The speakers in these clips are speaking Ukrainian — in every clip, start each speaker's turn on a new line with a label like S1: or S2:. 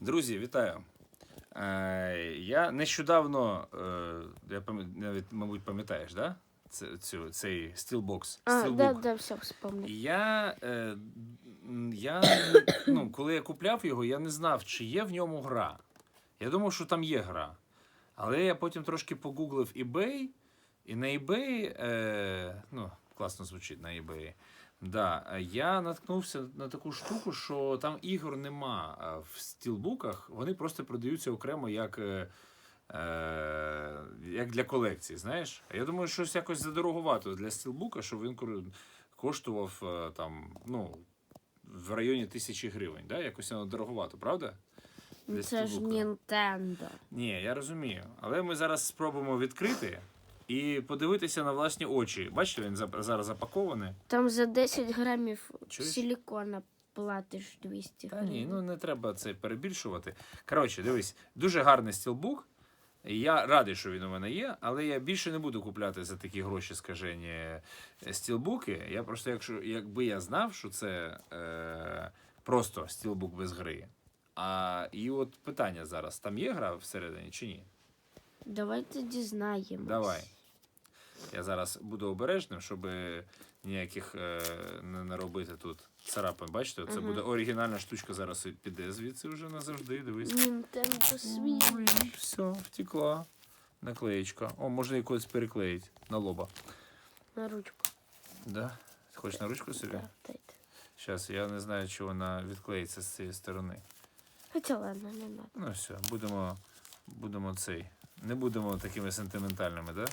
S1: Друзі, вітаю. Е, я нещодавно, е, я навіть, мабуть, пам'ятаєш, да? Цю, цей стілбокс.
S2: А, да, да, все.
S1: Я, е, я ну, коли я купляв його, я не знав, чи є в ньому гра. Я думав, що там є гра. Але я потім трошки погуглив eBay, і на eBay, е, ну, класно звучить на eBay. Да, е, я наткнувся на таку штуку, що там ігор нема в стілбуках, вони просто продаються окремо як, е, е, як для колекції. Знаєш? Я думаю, щось якось задороговато для стілбука, щоб він коштував е, там, ну, в районі тисячі гривень. Да? Якось воно дороговато, правда? Для
S2: Це ж
S1: стілбука.
S2: Нінтендо.
S1: Ні, я розумію. Але ми зараз спробуємо відкрити і подивитися на власні очі. Бачите, він зараз запакований.
S2: Там за 10 грамів
S1: Чуєш?
S2: силікона платиш 200
S1: Та
S2: гривень.
S1: ні, ну не треба це перебільшувати. Коротше, дивись, дуже гарний стілбук. Я радий, що він у мене є, але я більше не буду купляти за такі гроші, скажені е, стілбуки. Я просто, якщо якби я знав, що це е, просто стілбук без гри. А і от питання зараз: там є гра всередині чи ні?
S2: Давайте дізнаємось.
S1: Давай. Я зараз буду обережним, щоб ніяких е, не наробити тут царапин. Бачите, це
S2: Мгм.
S1: буде оригінальна штучка. Зараз і піде звідси вже назавжди. Дивись.
S2: Нінтендо Switch.
S1: Ой, все, втекла. Наклеєчка. О, можна якось переклеїти на лоба.
S2: На ручку.
S1: Да? Хочеш на ручку собі?
S2: Так, дайте.
S1: Зараз я не знаю, чи вона відклеїться з цієї сторони.
S2: Хоча ладно, не надо.
S1: Ну все, будемо, будемо цей. Не будемо такими сентиментальними, да?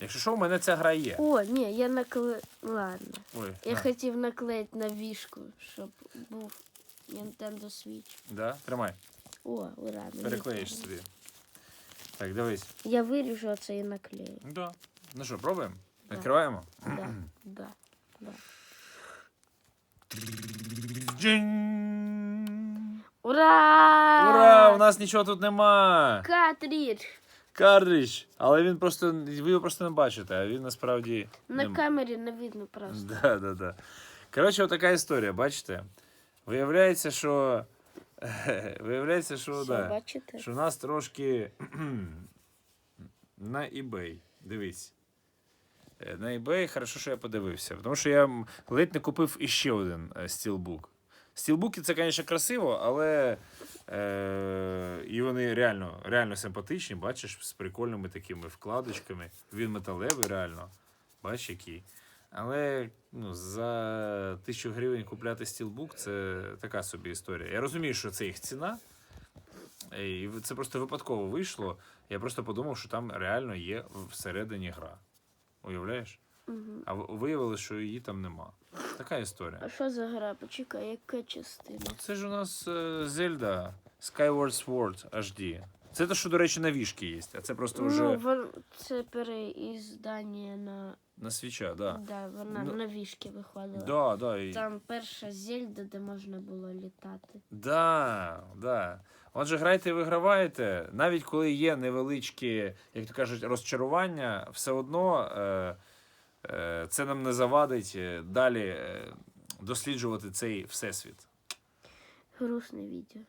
S1: Якщо що, у мене ця гра є.
S2: О, ні, я накле... Ладно.
S1: Ой,
S2: Я
S1: на.
S2: хотів наклеїти на вішку, щоб був Nintendo Switch.
S1: Да? Тримай,
S2: О, ура. мені
S1: переклеїш
S2: треба.
S1: собі. Так, дивись.
S2: Я виріжу оце і наклею.
S1: Да. Ну що, пробуємо?
S2: Да.
S1: Відкриваємо?
S2: Да, да, да.
S1: Джинь!
S2: Ура!
S1: Ура! У нас нічого тут нема!
S2: Картридж!
S1: Картридж! Але він просто. Ви його просто не бачите, а він насправді.
S2: На
S1: нем-
S2: камері не видно просто.
S1: Да, да, да. Коротше, отака історія, бачите? Виявляється, що. Виявляється, що,
S2: Все,
S1: да,
S2: бачите?
S1: що у нас трошки на eBay. Дивись. Е, На eBay, хорошо, що я подивився. Тому що я ледь не купив іще один е, стілбук. Стілбуки це, звісно, красиво, але е, і вони реально, реально симпатичні, бачиш, з прикольними такими вкладочками. Він металевий, реально. Бачиш, який. Але ну, за тисячу гривень купляти стілбук це така собі історія. Я розумію, що це їх ціна. І це просто випадково вийшло. Я просто подумав, що там реально є всередині гра. Уявляєш? А в- виявилось, що її там нема. Така історія.
S2: А що за гра? Почекай, яка частина?
S1: Це ж у нас е, Зельда Skyward Sword HD. Це те, що, до речі, на вішки є, а це просто вже
S2: Ну, вон, це переіздання на.
S1: на свіча, да.
S2: Да, вона
S1: Ну,
S2: на вішки виходила.
S1: Да, да, і...
S2: Там перша зельда, де можна було літати.
S1: Да, да. Отже, грайте і виграваєте. Навіть коли є невеличкі, як то кажуть, розчарування, все одно е, це нам не завадить е, далі е, досліджувати цей всесвіт.
S2: Грустне відео.